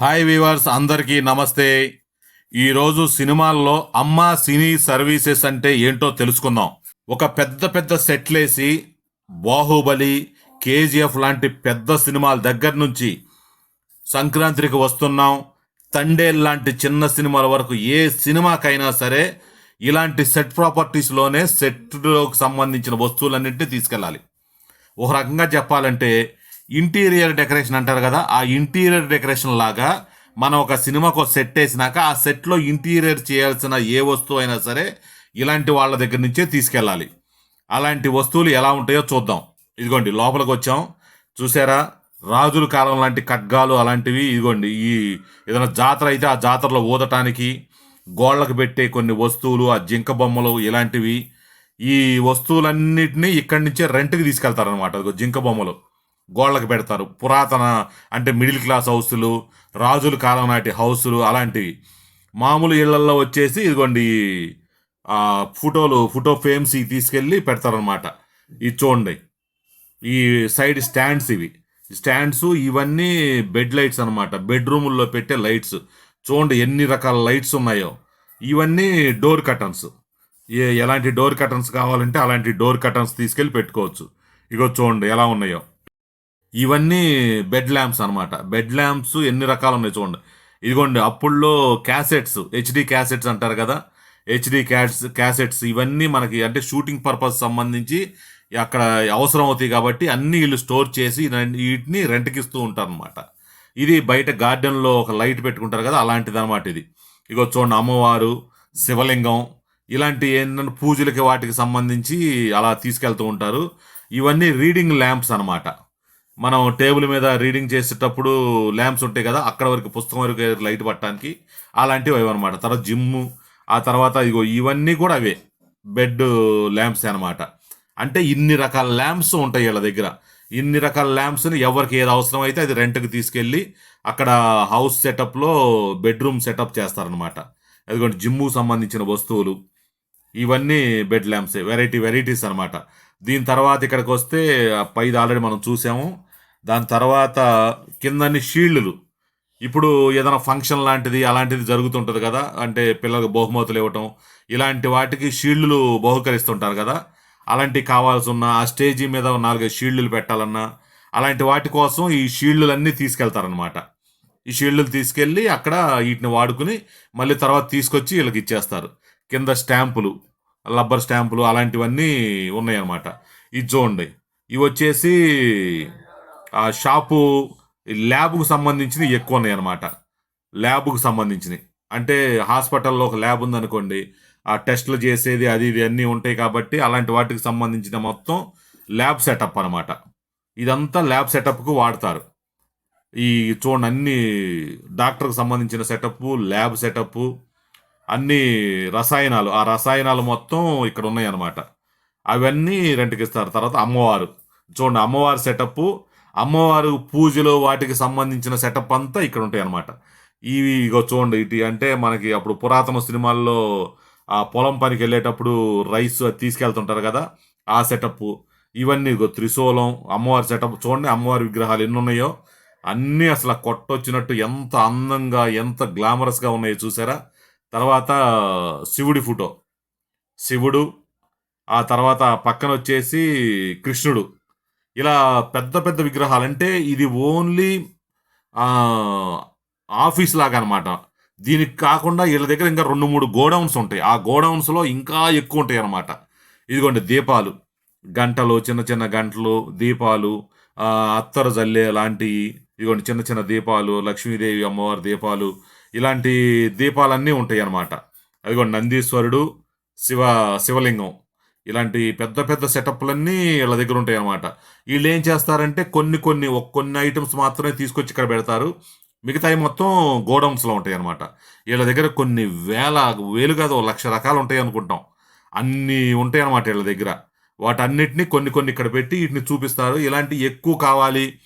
Hi weavers అందరికీ నమస్తే. ఈరోజు సినిమాల్లో అమ్మ సినీ సర్వీసెస్ అంటే ఏంటో తెలుసుకుందాం. ఒక పెద్ద పెద్ద సెట్లేసి బాహుబలి కేజీఎఫ్ లాంటి పెద్ద సినిమాల దగ్గర నుంచి సంక్రాంతికి వస్తున్నాం. తండేల్ లాంటి చిన్న సినిమాల వరకు ఏ సినిమాకైనా సరే ఇలాంటి సెట్ ప్రాపర్టీస్లోనే సెట్లోకి సంబంధించిన వస్తువులన్నింటినీ తీసుకెళ్ళాలి. ఒక రకంగా చెప్పాలంటే ఇంటీరియర్ డెకరేషన్ అంటారు కదా ఆ ఇంటీరియర్ డెకరేషన్ లాగా మనం ఒక సినిమాకు ఒక సెట్ వేసినాక ఆ సెట్లో ఇంటీరియర్ చేయాల్సిన ఏ వస్తువు అయినా సరే ఇలాంటి వాళ్ళ దగ్గర నుంచే తీసుకెళ్ళాలి. అలాంటి వస్తువులు ఎలా ఉంటాయో చూద్దాం. ఇదిగోండి లోపలికి వచ్చాం. చూసారా? రాజుల కాలం లాంటి ఖడ్గాలు అలాంటివి. ఇదిగోండి ఈ ఏదైనా జాతర అయితే ఆ జాతరలో ఊదటానికి గోళ్ళకు పెట్టే కొన్ని వస్తువులు ఆ జింక బొమ్మలు ఇలాంటివి. ఈ వస్తువులన్నిటినీ ఇక్కడి నుంచే రెంట్కి తీసుకెళ్తారనమాట జింక బొమ్మలు. గోళ్ళకి పెడతారు. పురాతన అంటే మిడిల్ క్లాస్ హౌసులు రాజుల కాలం నాటి హౌసులు అలాంటివి. మామూలు ఇళ్ళల్లో వచ్చేసి ఇదిగోండి ఫోటోలు ఫోటో ఫ్రేమ్స్ ఇవి తీసుకెళ్ళి పెడతారనమాట ఇది చూడండి. ఈ సైడ్ స్టాండ్స్ ఇవి. స్టాండ్స్ ఇవన్నీ బెడ్ లైట్స్ అనమాట బెడ్రూముల్లో పెట్టే లైట్స్. చూడండి ఎన్ని రకాల లైట్స్ ఉన్నాయో. ఇవన్నీ డోర్ కటన్స్ ఏ ఎలాంటి డోర్ కటన్స్ కావాలంటే అలాంటి డోర్ కటన్స్ తీసుకెళ్ళి పెట్టుకోవచ్చు. ఇగో చూడండి ఎలా ఉన్నాయో. ఇవన్నీ బెడ్ ల్యాంప్స్ అనమాట బెడ్ ల్యాంప్స్ ఎన్ని రకాలు ఉన్నాయి చూడండి. ఇదిగోండి అప్పుల్లో క్యాసెట్స్ హెచ్డి క్యాసెట్స్ అంటారు కదా. హెచ్డి క్యాట్స్ క్యాసెట్స్ ఇవన్నీ మనకి అంటే షూటింగ్ పర్పస్ సంబంధించి అక్కడ అవసరం అవుతాయి కాబట్టి అన్ని వీళ్ళు స్టోర్ చేసి వీటిని రెంట్కి ఇస్తూ ఉంటారు అనమాట ఇది బయట గార్డెన్లో ఒక లైట్ పెట్టుకుంటారు కదా అలాంటిది అనమాట ఇది. ఇగో చూడండి అమ్మవారు శివలింగం ఇలాంటి ఏంటంటే పూజలకి వాటికి సంబంధించి అలా తీసుకెళ్తూ ఉంటారు. ఇవన్నీ రీడింగ్ ల్యాంప్స్ అనమాట మనం టేబుల్ మీద రీడింగ్ చేసేటప్పుడు ల్యాంప్స్ ఉంటాయి కదా అక్కడ వరకు పుస్తకం వరకు లైట్ పట్టడానికి అలాంటివి అవి అనమాట తర్వాత జిమ్ ఆ తర్వాత ఇగో ఇవన్నీ కూడా అవే బెడ్ ల్యాంప్స్ అనమాట అంటే ఇన్ని రకాల ల్యాంప్స్ ఉంటాయి వీళ్ళ దగ్గర. ఇన్ని రకాల ల్యాంప్స్ని ఎవరికి ఏది అవసరం అయితే అది రెంట్కి తీసుకెళ్ళి అక్కడ హౌస్ సెటప్లో బెడ్రూమ్ సెటప్ చేస్తారనమాట ఎందుకంటే జిమ్ముకు సంబంధించిన వస్తువులు ఇవన్నీ బెడ్ ల్యాంప్స్ వెరైటీ వెరైటీస్ అనమాట దీని తర్వాత ఇక్కడికి వస్తే పైది ఆల్రెడీ మనం చూసాము. దాని తర్వాత కిందని షీల్డ్లు. ఇప్పుడు ఏదైనా ఫంక్షన్ లాంటిది అలాంటిది జరుగుతుంటుంది కదా. అంటే పిల్లలకు బహుమతులు ఇవ్వటం ఇలాంటి వాటికి షీల్డ్లు బహుకరిస్తుంటారు కదా. అలాంటివి కావాల్సి ఆ స్టేజీ మీద నాలుగైదు షీల్డ్లు పెట్టాలన్నా అలాంటి వాటి కోసం ఈ షీల్డ్లన్నీ తీసుకెళ్తారనమాట ఈ షీల్డ్లు తీసుకెళ్ళి అక్కడ వీటిని వాడుకుని మళ్ళీ తర్వాత తీసుకొచ్చి వీళ్ళకి ఇచ్చేస్తారు. కింద స్టాంపులు రబ్బర్ స్టాంపులు అలాంటివన్నీ ఉన్నాయన్నమాట. ఇది చూడండి ఇవి వచ్చేసి ఆ షాపు ల్యాబ్కు సంబంధించినవి ఎక్కువ ఉన్నాయి అనమాట ల్యాబ్కు సంబంధించినవి. అంటే హాస్పిటల్లో ఒక ల్యాబ్ ఉందనుకోండి ఆ టెస్ట్లు చేసేది అది ఇది అన్నీ ఉంటాయి కాబట్టి అలాంటి వాటికి సంబంధించిన మొత్తం ల్యాబ్ సెటప్ అనమాట ఇదంతా ల్యాబ్ సెటప్కు వాడతారు. ఈ చూడండి అన్ని డాక్టర్కి సంబంధించిన సెటప్ ల్యాబ్ సెటప్ అన్ని రసాయనాలు ఆ రసాయనాలు మొత్తం ఇక్కడ ఉన్నాయి అనమాట అవన్నీ రెంట్కి ఇస్తారు. తర్వాత అమ్మవారు. చూడండి అమ్మవారి సెటప్ అమ్మవారు పూజలు వాటికి సంబంధించిన సెటప్ అంతా ఇక్కడ ఉంటాయి అనమాట ఇవి ఇగో చూడండి ఇటు అంటే మనకి అప్పుడు పురాతన సినిమాల్లో ఆ పొలం పనికి వెళ్ళేటప్పుడు రైస్ అది తీసుకెళ్తుంటారు కదా ఆ సెటప్ ఇవన్నీ ఇగో త్రిశూలం అమ్మవారి సెటప్ చూడండి అమ్మవారి విగ్రహాలు ఎన్ని ఉన్నాయో. అన్నీ అసలు కొట్టొచ్చినట్టు ఎంత అందంగా ఎంత గ్లామరస్గా ఉన్నాయో చూసారా? తర్వాత శివుడి ఫోటో శివుడు ఆ తర్వాత పక్కన వచ్చేసి కృష్ణుడు. ఇలా పెద్ద పెద్ద విగ్రహాలు అంటే ఇది ఓన్లీ ఆఫీస్ లాగా అనమాట దీనికి కాకుండా వీళ్ళ దగ్గర ఇంకా రెండు మూడు గోడౌన్స్ ఉంటాయి. ఆ గోడౌన్స్లో ఇంకా ఎక్కువ ఉంటాయి అనమాట ఇదిగోండి దీపాలు. గంటలు చిన్న చిన్న గంటలు దీపాలు అత్తరు జల్లే లాంటివి ఇదిగోండి చిన్న చిన్న దీపాలు లక్ష్మీదేవి అమ్మవారి దీపాలు ఇలాంటి దీపాలన్నీ ఉంటాయి అన్నమాట అదిగోండి నందీశ్వరుడు శివ శివలింగం. ఇలాంటి పెద్ద పెద్ద సెటప్లన్నీ వీళ్ళ దగ్గర ఉంటాయి అన్నమాట వీళ్ళు ఏం చేస్తారంటే కొన్ని కొన్ని కొన్ని ఐటమ్స్ మాత్రమే తీసుకొచ్చి ఇక్కడ పెడతారు. మిగతాయి మొత్తం గోడౌన్స్లో ఉంటాయి అన్నమాట వీళ్ళ దగ్గర కొన్ని వేల వేలు కాదు లక్ష రకాలు ఉంటాయి అనుకుంటాం. అన్నీ ఉంటాయి అనమాట వీళ్ళ దగ్గర. వాటన్నిటిని కొన్ని కొన్ని ఇక్కడ పెట్టి వీటిని చూపిస్తారు. ఇలాంటి ఎక్కువ కావాలి.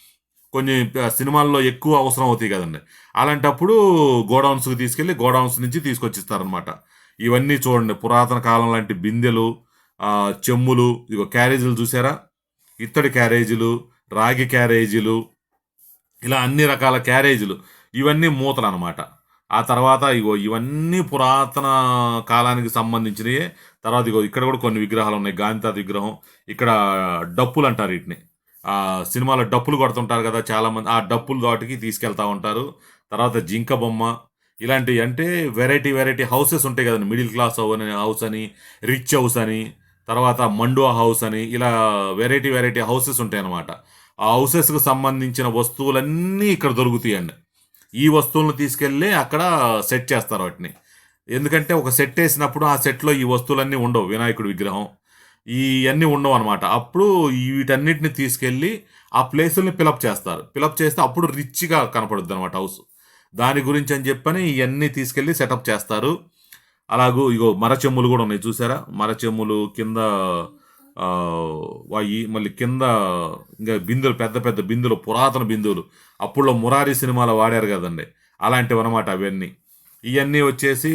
కొన్ని సినిమాల్లో ఎక్కువ అవసరం అవుతాయి కదండి. అలాంటప్పుడు గోడౌన్స్కి తీసుకెళ్ళి గోడౌన్స్ నుంచి తీసుకొచ్చిస్తారనమాట ఇవన్నీ చూడండి పురాతన కాలం లాంటి బిందెలు చెమ్ములు ఇగో క్యారేజీలు చూసారా? ఇత్తడి క్యారేజీలు రాగి క్యారేజీలు ఇలా అన్ని రకాల క్యారేజీలు. ఇవన్నీ మూతలు అనమాట ఆ తర్వాత ఇగో ఇవన్నీ పురాతన కాలానికి సంబంధించినవి తర్వాత ఇగో ఇక్కడ కూడా కొన్ని విగ్రహాలు ఉన్నాయి. గాంధీతాత విగ్రహం. ఇక్కడ డప్పులు అంటారు వీటిని. ఆ సినిమాలో డప్పులు కొడుతుంటారు కదా చాలామంది. ఆ డప్పులు దాటికి తీసుకెళ్తా ఉంటారు. తర్వాత జింక బొమ్మ. ఇలాంటివి అంటే వెరైటీ వెరైటీ హౌసెస్ ఉంటాయి కదండి. మిడిల్ క్లాస్ హౌస్ అని రిచ్ హౌస్ అని. తర్వాత మండువా హౌస్ అని ఇలా వెరైటీ వెరైటీ హౌసెస్ ఉంటాయి అన్నమాట ఆ హౌసెస్కి సంబంధించిన వస్తువులన్నీ ఇక్కడ దొరుకుతాయండి ఈ వస్తువులను తీసుకెళ్ళి అక్కడ సెట్ చేస్తారు వాటిని. ఎందుకంటే ఒక సెట్ వేసినప్పుడు ఆ సెట్లో ఈ వస్తువులన్నీ ఉండవు వినాయకుడి విగ్రహం. ఇవన్నీ ఉండవు అనమాట అప్పుడు వీటన్నిటిని తీసుకెళ్ళి ఆ ప్లేసుల్ని పిలప్ చేస్తారు. పిలప్ చేస్తే అప్పుడు రిచ్గా కనపడుద్ది అనమాట హౌస్. దాని గురించి అని చెప్పని ఇవన్నీ తీసుకెళ్ళి సెటప్ చేస్తారు. అలాగూ ఇగో మరచెమ్ములు కూడా ఉన్నాయి చూసారా? మరచెమ్ములు కింద వాయి మళ్ళీ కింద ఇంకా బిందులు పెద్ద పెద్ద బిందులు పురాతన బిందువులు. అప్పుడులో మురారి సినిమాలో వాడారు కదండి. అలాంటివి అనమాట అవన్నీ. ఇవన్నీ వచ్చేసి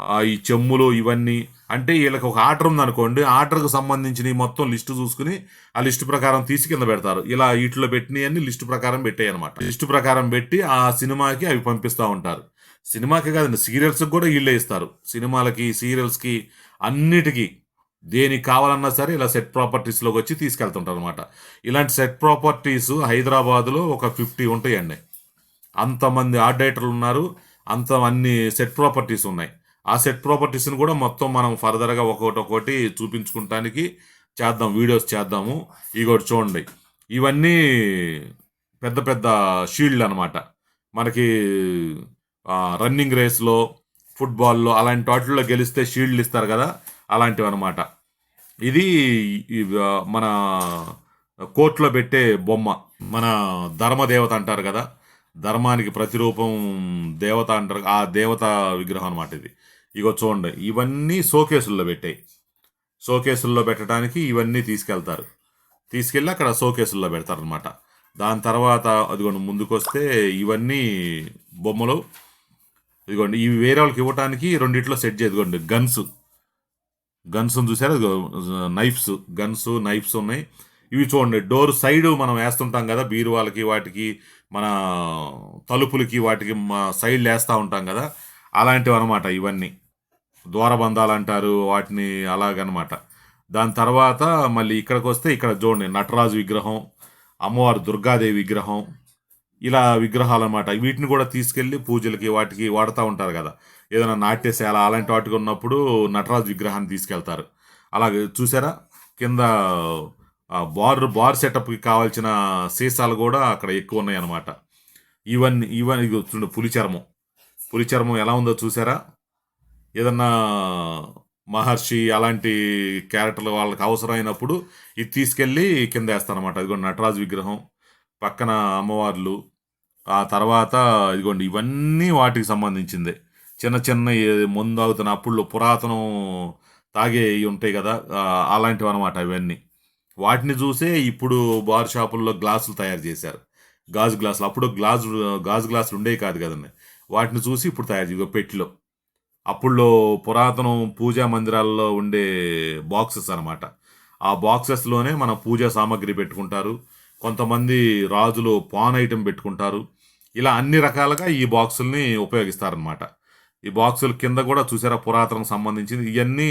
ఆ ఈ చెమ్ములు ఇవన్నీ. అంటే వీళ్ళకి ఒక ఆర్డర్ ఉందనుకోండి ఆర్డర్కి సంబంధించిన మొత్తం లిస్టు చూసుకుని ఆ లిస్టు ప్రకారం తీసి కింద పెడతారు. ఇలా వీటిలో పెట్టినవన్నీ లిస్టు ప్రకారం పెట్టాయి అనమాట లిస్టు ప్రకారం పెట్టి ఆ సినిమాకి అవి పంపిస్తూ ఉంటారు. సినిమాకి కాదండి సీరియల్స్కి కూడా వీళ్ళే ఇస్తారు. సినిమాలకి సీరియల్స్కి అన్నిటికీ దేనికి కావాలన్నా సరే ఇలా సెట్ ప్రాపర్టీస్లోకి వచ్చి తీసుకెళ్తుంటారు అనమాట ఇలాంటి సెట్ ప్రాపర్టీస్ హైదరాబాద్లో ఒక ఫిఫ్టీ ఉంటాయండి. అంతమంది ఆర్ట్ ఉన్నారు అంత అన్ని సెట్ ప్రాపర్టీస్ ఉన్నాయి. ఆ సెట్ ప్రాపర్టీస్ని కూడా మొత్తం మనం ఫర్దర్గా ఒకటి ఒక్కొక్కటి చూపించుకుంటానికి చేద్దాం వీడియోస్ చేద్దాము. ఇగోటి చూడండి ఇవన్నీ పెద్ద పెద్ద షీల్డ్ అనమాట మనకి రన్నింగ్ రేస్లో ఫుట్బాల్లో అలాంటి వాటిల్లో గెలిస్తే షీల్డ్లు ఇస్తారు కదా అలాంటివి అనమాట ఇది మన కోర్టులో పెట్టే బొమ్మ. మన ధర్మదేవత అంటారు కదా ధర్మానికి ప్రతిరూపం దేవత అంటారు ఆ దేవత విగ్రహం అనమాట ఇది. ఇగో చూడండి ఇవన్నీ షోకేసుల్లో పెట్టాయి. షోకేసుల్లో పెట్టడానికి ఇవన్నీ తీసుకెళ్తారు. తీసుకెళ్ళి అక్కడ షోకేసుల్లో పెడతారనమాట దాని తర్వాత అదిగోండి ముందుకొస్తే ఇవన్నీ బొమ్మలు. ఇదిగోండి ఇవి వేరే వాళ్ళకి ఇవ్వటానికి రెండిట్లో సెట్ చేయదుకోండి గన్స్ గన్స్ చూసారా నైఫ్స్ గన్స్ నైఫ్స్ ఉన్నాయి. ఇవి చూడండి డోర్ సైడ్ మనం వేస్తుంటాం కదా బీరువాళ్ళకి వాటికి మన తలుపులకి వాటికి సైడ్లు వేస్తూ ఉంటాం కదా అలాంటివి అనమాట ఇవన్నీ. ద్వారబంధాలు అంటారు వాటిని అలాగనమాట దాని తర్వాత మళ్ళీ ఇక్కడికి వస్తే ఇక్కడ చూడండి నటరాజు విగ్రహం అమ్మవారు దుర్గాదేవి విగ్రహం ఇలా విగ్రహాలు అనమాట వీటిని కూడా తీసుకెళ్ళి పూజలకి వాటికి వాడుతూ ఉంటారు కదా. ఏదైనా నాట్యశాల అలాంటి వాటికి ఉన్నప్పుడు నటరాజు విగ్రహాన్ని తీసుకెళ్తారు. అలాగే చూసారా? కింద బార్ బార్ సెటప్కి కావాల్సిన సీసాలు కూడా అక్కడ ఎక్కువ ఉన్నాయి అన్నమాట ఇవన్నీ ఇవన్నీ చూడండి పులి చర్మం. పులి చర్మం ఎలా ఉందో చూసారా? ఏదన్నా మహర్షి అలాంటి క్యారెక్టర్లు వాళ్ళకి అవసరమైనప్పుడు ఇది తీసుకెళ్ళి కింద వేస్తారనమాట ఇదిగోండి నటరాజు విగ్రహం. పక్కన అమ్మవార్లు ఆ తర్వాత ఇదిగోండి ఇవన్నీ వాటికి సంబంధించిందే. చిన్న చిన్న మందు ముందు అవుతున్న పురాతనం తాగే ఉంటాయి కదా అలాంటివి అనమాట ఇవన్నీ. వాటిని చూసే ఇప్పుడు బార్ షాపుల్లో గ్లాసులు తయారు చేశారు. గాజు గ్లాసులు. అప్పుడు గ్లాసు గాజు గ్లాసులు ఉండేవి కాదు కదండి. వాటిని చూసి ఇప్పుడు తయారు చేయ పెట్టిలో. అప్పుల్లో పురాతనం పూజా మందిరాల్లో ఉండే బాక్సెస్ అనమాట ఆ బాక్సెస్లోనే మన పూజా సామాగ్రి పెట్టుకుంటారు. కొంతమంది రాజులు పాన్ ఐటెం పెట్టుకుంటారు. ఇలా అన్ని రకాలుగా ఈ బాక్సుల్ని ఉపయోగిస్తారనమాట ఈ బాక్సుల కింద కూడా చూసారా పురాతనకు సంబంధించింది. ఇవన్నీ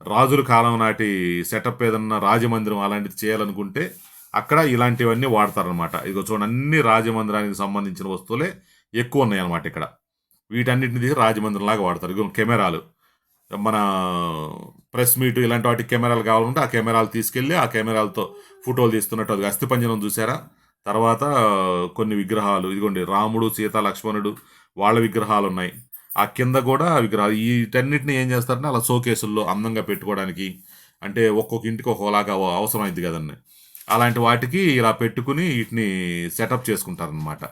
రాజుల కాలం నాటి సెటప్ ఏదన్నా రాజమందిరం అలాంటిది చేయాలనుకుంటే అక్కడ ఇలాంటివన్నీ వాడతారనమాట ఇదిగో చూడండి అన్ని రాజమందిరానికి సంబంధించిన వస్తువులే ఎక్కువ ఉన్నాయన్నమాట ఇక్కడ. వీటన్నిటిని తీసి రాజమందిరం లాగా వాడతారు. ఇగో కెమెరాలు. మన ప్రెస్ మీట్ ఇలాంటి వాటి కెమెరాలు కావాలంటే ఆ కెమెరాలు తీసుకెళ్ళి ఆ కెమెరాలతో ఫోటోలు తీస్తున్నట్టు అది అస్థిపంజనం చూసారా తర్వాత కొన్ని విగ్రహాలు ఇదిగోండి రాముడు సీత లక్ష్మణుడు వాళ్ళ విగ్రహాలు ఉన్నాయి ఆ కింద కూడా విగ్రహాలు. వీటన్నిటిని ఏం చేస్తారంటే అలా షోకేసుల్లో అందంగా పెట్టుకోవడానికి అంటే ఒక్కొక్క ఇంటికి ఒకలాగా అవసరం అయింది కదండి. అలాంటి వాటికి ఇలా పెట్టుకుని వీటిని సెటప్ చేసుకుంటారనమాట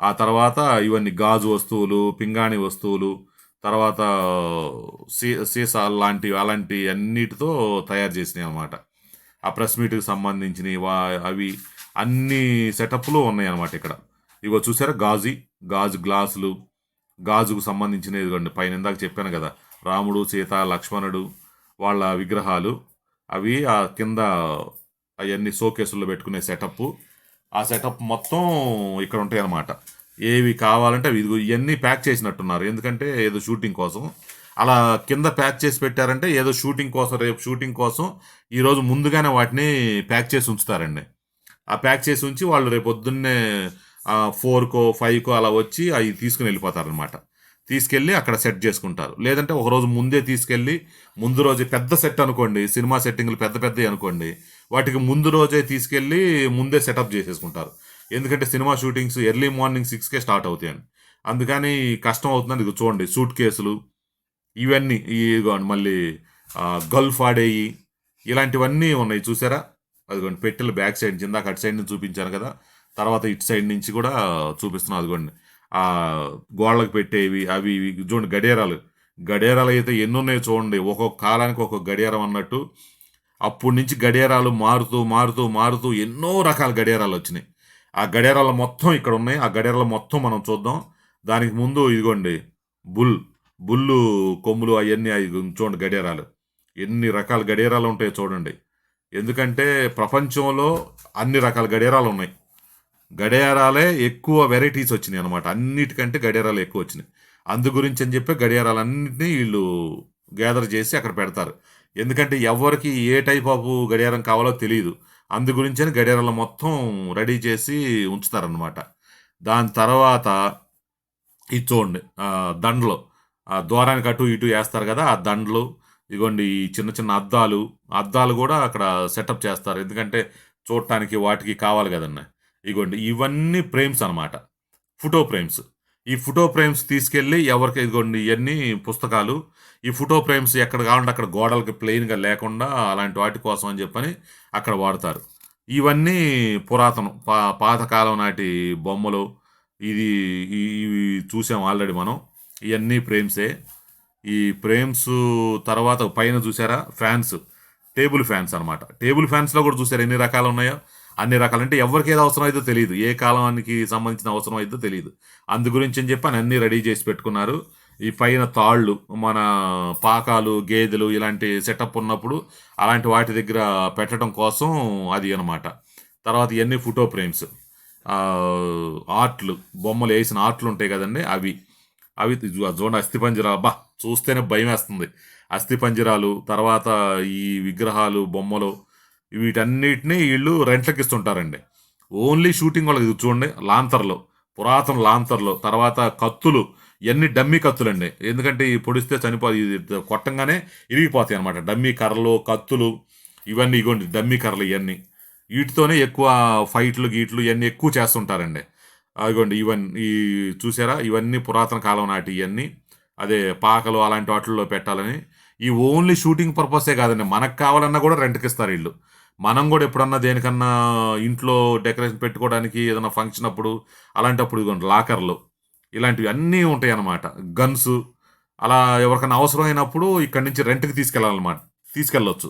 ఆ తర్వాత ఇవన్నీ గాజు వస్తువులు పింగాణి వస్తువులు తర్వాత సీ సీసాలు లాంటివి అలాంటి అన్నిటితో తయారు చేసినాయి అనమాట ఆ ప్రెస్ మీట్కి సంబంధించినవి వా అవి అన్ని సెటప్లు ఉన్నాయి అన్నమాట ఇక్కడ. ఇగో చూసారా గాజు గాజు గ్లాసులు గాజుకు సంబంధించిన ఇదిగోండి పైన ఇందాక చెప్పాను కదా రాముడు సీత లక్ష్మణుడు వాళ్ళ విగ్రహాలు అవి ఆ కింద అవన్నీ షోకేసుల్లో పెట్టుకునే సెటప్ ఆ సెటప్ మొత్తం ఇక్కడ ఉంటాయి అన్నమాట ఏవి కావాలంటే అవి ఇవన్నీ ప్యాక్ చేసినట్టున్నారు. ఎందుకంటే ఏదో షూటింగ్ కోసం అలా కింద ప్యాక్ చేసి పెట్టారంటే ఏదో షూటింగ్ కోసం రేపు షూటింగ్ కోసం ఈరోజు ముందుగానే వాటిని ప్యాక్ చేసి ఉంచుతారండి. ఆ ప్యాక్ చేసి ఉంచి వాళ్ళు రేపు పొద్దున్నే ఫోర్కో ఫైవ్కో అలా వచ్చి అవి తీసుకుని వెళ్ళిపోతారనమాట తీసుకెళ్ళి అక్కడ సెట్ చేసుకుంటారు. లేదంటే ఒక రోజు ముందే తీసుకెళ్ళి ముందు రోజే పెద్ద సెట్ అనుకోండి సినిమా సెట్టింగ్లు పెద్ద పెద్దవి అనుకోండి వాటికి ముందు రోజే తీసుకెళ్ళి ముందే సెటప్ చేసేసుకుంటారు. ఎందుకంటే సినిమా షూటింగ్స్ ఎర్లీ మార్నింగ్ సిక్స్కే స్టార్ట్ అవుతాయండి. అందుకని కష్టం అవుతుందని ఇది చూడండి సూట్ కేసులు ఇవన్నీ ఇదిగోండి మళ్ళీ గల్ఫ్ ఆడేయి ఇలాంటివన్నీ ఉన్నాయి చూసారా? అదిగోండి పెట్టెలు బ్యాక్ సైడ్ నుంచి ఇందాక అటు సైడ్ నుంచి చూపించాను కదా తర్వాత ఇటు సైడ్ నుంచి కూడా చూపిస్తున్నాను అదిగోండి. ఆ గోళ్ళకు పెట్టేవి అవి ఇవి చూడండి గడియారాలు గడియారాలు అయితే ఎన్ని ఉన్నాయో చూడండి ఒక్కొక్క కాలానికి ఒక్కొక్క గడియారం అన్నట్టు. అప్పటి నుంచి గడియారాలు మారుతూ మారుతూ మారుతూ ఎన్నో రకాల గడియారాలు వచ్చినాయి. ఆ గడియారాలు మొత్తం ఇక్కడ ఉన్నాయి. ఆ గడియారాలు మొత్తం మనం చూద్దాం. దానికి ముందు ఇదిగోండి బుల్. బుల్లు కొమ్ములు అవన్నీ అవి చూడండి గడియారాలు. ఎన్ని రకాల గడియారాలు ఉంటాయో చూడండి. ఎందుకంటే ప్రపంచంలో అన్ని రకాల గడియారాలు ఉన్నాయి. గడియారాలే ఎక్కువ వెరైటీస్ వచ్చినాయి అనమాట అన్నిటికంటే గడియారాలు ఎక్కువ వచ్చినాయి. అందు గురించి అని చెప్పి గడియారాలన్నింటినీ వీళ్ళు గ్యాదర్ చేసి అక్కడ పెడతారు. ఎందుకంటే ఎవరికి ఏ టైప్ ఆఫ్ గడియారం కావాలో తెలియదు. అందు గురించి గడియారాలు మొత్తం రెడీ చేసి ఉంచుతారనమాట దాని తర్వాత ఇది చూడండి దండలు. ఆ ద్వారానికి అటు ఇటు వేస్తారు కదా ఆ దండలు ఇదిగోండి ఈ చిన్న చిన్న అద్దాలు అద్దాలు కూడా అక్కడ సెటప్ చేస్తారు. ఎందుకంటే చూడటానికి వాటికి కావాలి కదన్న. ఇదిగోండి ఇవన్నీ ఫ్రేమ్స్ అనమాట ఫోటో ఫ్రేమ్స్ ఈ ఫోటో ఫ్రేమ్స్ తీసుకెళ్ళి ఎవరికి ఇదిగోండి ఇవన్నీ పుస్తకాలు ఈ ఫోటో ఫ్రేమ్స్ ఎక్కడ కావాలంటే అక్కడ గోడలకి ప్లెయిన్గా లేకుండా అలాంటి వాటి కోసం అని చెప్పని అక్కడ వాడతారు. ఇవన్నీ పురాతనం పా పాతకాలం నాటి బొమ్మలు. ఇది ఇవి చూసాం ఆల్రెడీ మనం. ఇవన్నీ ఫ్రేమ్సే ఈ ఫ్రేమ్స్ తర్వాత పైన చూసారా? ఫ్యాన్స్. టేబుల్ ఫ్యాన్స్ అన్నమాట. టేబుల్ ఫ్యాన్స్లో కూడా చూసారు ఎన్ని రకాలు ఉన్నాయో? అన్ని రకాలు. అంటే ఎవరికి ఏది అవసరం అయితే తెలియదు. ఏ కాలానికి సంబంధించిన అవసరం అయితే తెలియదు. అందు గురించి అని చెప్పి అని అన్ని రెడీ చేసి పెట్టుకున్నారు. ఈ పైన తాళ్ళు మన పాకాలు గేదెలు ఇలాంటి సెటప్ ఉన్నప్పుడు అలాంటి వాటి దగ్గర పెట్టడం కోసం అది అన్నమాట. తర్వాత ఇవన్నీ ఫోటో ఫ్రేమ్స్. ఆర్ట్లు బొమ్మలు వేసిన ఆర్ట్లు ఉంటాయి కదండి అవి. అవి చూడండి అస్థిపంజరాలు. బా చూస్తేనే భయం వేస్తుంది అస్థిపంజరాలు తర్వాత ఈ విగ్రహాలు బొమ్మలు వీటన్నిటిని వీళ్ళు రెంట్లకి ఇస్తుంటారండి ఓన్లీ షూటింగ్ వాళ్ళకి ఇది చూడండి లాంతర్లు పురాతన లాంతర్లు తర్వాత కత్తులు ఇవన్నీ డమ్మీ కత్తులండి. ఎందుకంటే ఈ పొడిస్తే చనిపో ఇది కొట్టంగానే ఇరిగిపోతాయి అనమాట డమ్మీ కర్రలు కత్తులు ఇవన్నీ ఇగోండి డమ్మీ కర్రలు ఇవన్నీ వీటితోనే ఎక్కువ ఫైట్లు గీట్లు ఇవన్నీ ఎక్కువ చేస్తుంటారండి. అదిగోండి ఇవన్నీ ఈ చూసారా? ఇవన్నీ పురాతన కాలం నాటి ఇవన్నీ అదే పాకలు అలాంటి వాటిల్లో పెట్టాలని. ఈ ఓన్లీ షూటింగ్ పర్పసే కాదండి మనకు కావాలన్నా కూడా రెంట్కి ఇస్తారు వీళ్ళు మనం కూడా ఎప్పుడన్నా దేనికన్నా ఇంట్లో డెకరేషన్ పెట్టుకోవడానికి ఏదైనా ఫంక్షన్ అప్పుడు అలాంటప్పుడు ఇదిగోండి లాకర్లు. ఇలాంటివి అన్నీ ఉంటాయి అన్నమాట గన్స్ అలా ఎవరికైనా అవసరమైనప్పుడు ఇక్కడి నుంచి రెంట్కి తీసుకెళ్ళాలన్నమాట. తీసుకెళ్ళొచ్చు.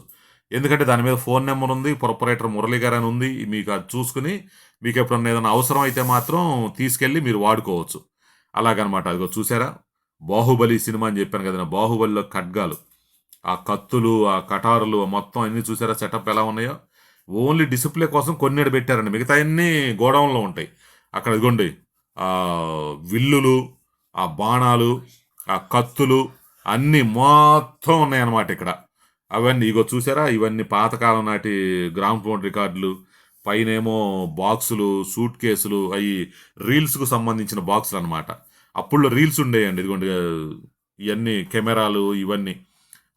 ఎందుకంటే దాని మీద ఫోన్ నెంబర్ ఉంది ప్రొపరేటర్ మురళి గారు అని ఉంది మీకు అది చూసుకుని మీకు ఎప్పుడన్నా ఏదైనా అవసరం అయితే మాత్రం తీసుకెళ్ళి మీరు వాడుకోవచ్చు. అలాగనమాట. అదిగో చూసారా? బాహుబలి సినిమా అని చెప్పాను కదా బాహుబలిలో ఖడ్గాలు. ఆ కత్తులు ఆ కటారులు మొత్తం అన్నీ చూసారా? సెటప్ ఎలా ఉన్నాయో? ఓన్లీ డిసిప్లే కోసం కొన్ని పెట్టారండి. మిగతా అన్ని గోడౌన్లో ఉంటాయి. అక్కడ ఇదిగోండి ఆ విల్లులు ఆ బాణాలు ఆ కత్తులు అన్నీ మొత్తం ఉన్నాయన్నమాట ఇక్కడ. అవన్నీ ఇగో చూసారా? ఇవన్నీ పాతకాలం నాటి గ్రామ్ ఫోన్ రికార్డులు పైనేమో బాక్సులు సూట్ కేసులు అవి రీల్స్కు సంబంధించిన బాక్సులు అనమాట అప్పుల్లో రీల్స్ ఉండేయండి. ఇదిగోండి ఇవన్నీ కెమెరాలు ఇవన్నీ.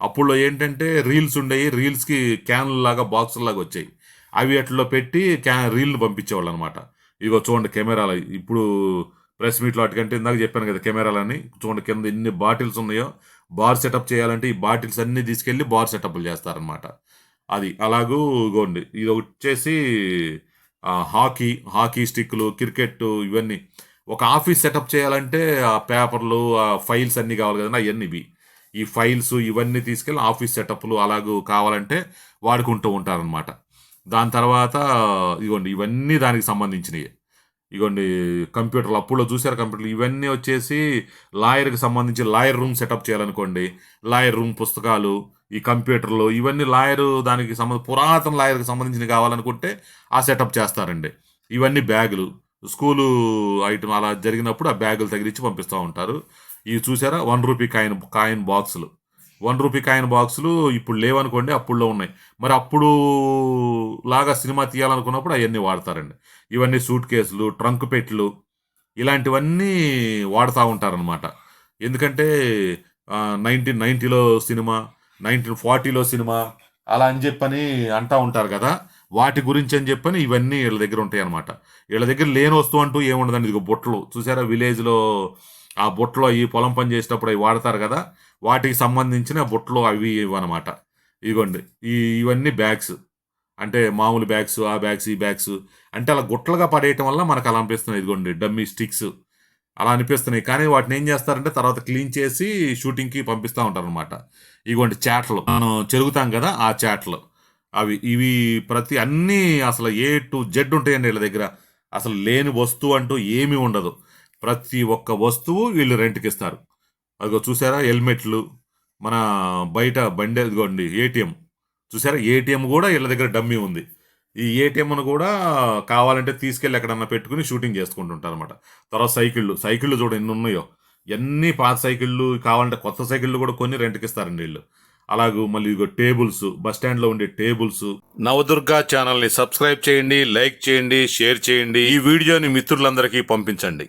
అప్పుల్లో ఏంటంటే రీల్స్ ఉండేవి రీల్స్కి క్యాన్లు లాగా బాక్సులు లాగా వచ్చాయి. అవి అట్లా పెట్టి క్యా రీల్ని పంపించేవాళ్ళు అనమాట ఇగో చూడండి కెమెరాలు. ఇప్పుడు ప్రెస్ మీట్లో అటుకంటే ఇందాక చెప్పాను కదా కెమెరాలని చూడండి కింద ఎన్ని బాటిల్స్ ఉన్నాయో బార్ సెటప్ చేయాలంటే ఈ బాటిల్స్ అన్ని తీసుకెళ్ళి బార్ సెటప్లు చేస్తారనమాట అది అలాగూ గోండి ఇది వచ్చేసి హాకీ హాకీ స్టిక్లు క్రికెట్ ఇవన్నీ. ఒక ఆఫీస్ సెటప్ చేయాలంటే ఆ పేపర్లు ఆ ఫైల్స్ అన్నీ కావాలి కదండి అవన్నీ ఇవి ఈ ఫైల్స్ ఇవన్నీ తీసుకెళ్ళి ఆఫీస్ సెటప్లు అలాగూ కావాలంటే వాడుకుంటూ ఉంటారనమాట దాని తర్వాత ఇదిగోండి ఇవన్నీ దానికి సంబంధించినవి ఇగోండి కంప్యూటర్లు అప్పుడులో చూసారు కంప్యూటర్లు. ఇవన్నీ వచ్చేసి లాయర్కి సంబంధించి లాయర్ రూమ్ సెటప్ చేయాలనుకోండి. లాయర్ రూమ్ పుస్తకాలు ఈ కంప్యూటర్లు ఇవన్నీ లాయర్ దానికి సంబంధ పురాతన లాయర్కి సంబంధించినవి కావాలనుకుంటే ఆ సెటప్ చేస్తారండి. ఇవన్నీ బ్యాగులు. స్కూలు ఐటమ్ అలా జరిగినప్పుడు ఆ బ్యాగులు తగిలించి పంపిస్తూ ఉంటారు. ఇవి చూసారా? వన్ రూపీ కాయిన్ కాయిన్ బాక్సులు. వన్ రూపీ కాయిన్ బాక్సులు ఇప్పుడు లేవనుకోండి అప్పుడులో ఉన్నాయి. మరి అప్పుడు లాగా సినిమా తీయాలనుకున్నప్పుడు అవన్నీ వాడతారండి. ఇవన్నీ సూట్ కేసులు ట్రంక్ పెట్లు ఇలాంటివన్నీ వాడుతూ ఉంటారనమాట ఎందుకంటే నైన్టీన్ నైంటీలో సినిమా నైన్టీన్ ఫార్టీలో సినిమా అలా అని చెప్పని అంటూ ఉంటారు కదా. వాటి గురించి అని చెప్పని ఇవన్నీ వీళ్ళ దగ్గర ఉంటాయి అనమాట వీళ్ళ దగ్గర లేని వస్తువు అంటూ ఏముండదండి. ఇదిగో బుట్టలు చూసారా విలేజ్లో ఆ బుట్టలో ఈ పొలం పని చేసేటప్పుడు అవి వాడతారు కదా వాటికి సంబంధించిన బుట్టలు అవి ఇవి అనమాట ఇదిగోండి ఈ ఇవన్నీ బ్యాగ్స్. అంటే మామూలు బ్యాగ్స్ ఆ బ్యాగ్స్ ఈ బ్యాగ్స్. అంటే అలా గుట్టలుగా పడేయటం వల్ల మనకు అలా అనిపిస్తున్నాయి. ఇదిగోండి డమ్మీ స్టిక్స్. అలా అనిపిస్తున్నాయి. కానీ వాటిని ఏం చేస్తారంటే తర్వాత క్లీన్ చేసి షూటింగ్కి పంపిస్తూ ఉంటారు అనమాట ఇగోండి చాట్లు. మనం చెరుగుతాం కదా ఆ చాట్లు. అవి ఇవి ప్రతి అన్నీ అసలు ఏ టు జెడ్ ఉంటాయండి వీళ్ళ దగ్గర. అసలు లేని వస్తువు అంటూ ఏమీ ఉండదు. ప్రతి ఒక్క వస్తువు వీళ్ళు రెంట్కి ఇస్తారు అదిగో చూసారా హెల్మెట్లు మన బయట బండి అదిగోండి ఏటీఎం. చూసారా ఏటీఎం కూడా వీళ్ళ దగ్గర డమ్మీ ఉంది. ఈ ఏటీఎంను కూడా కావాలంటే తీసుకెళ్ళి ఎక్కడన్నా పెట్టుకుని షూటింగ్ చేసుకుంటుంటారు అనమాట తర్వాత సైకిళ్ళు సైకిళ్ళు చూడ ఎన్ని ఉన్నాయో. ఎన్ని పాత సైకిళ్ళు కావాలంటే కొత్త సైకిళ్ళు కూడా కొన్ని రెంట్కి ఇస్తారండి వీళ్ళు. అలాగే మళ్ళీ ఇదిగో టేబుల్స్ బస్ స్టాండ్లో ఉండే టేబుల్స్. నవదుర్గా ఛానల్ని సబ్స్క్రైబ్ చేయండి లైక్ చేయండి షేర్ చేయండి. ఈ వీడియోని మిత్రులందరికీ పంపించండి.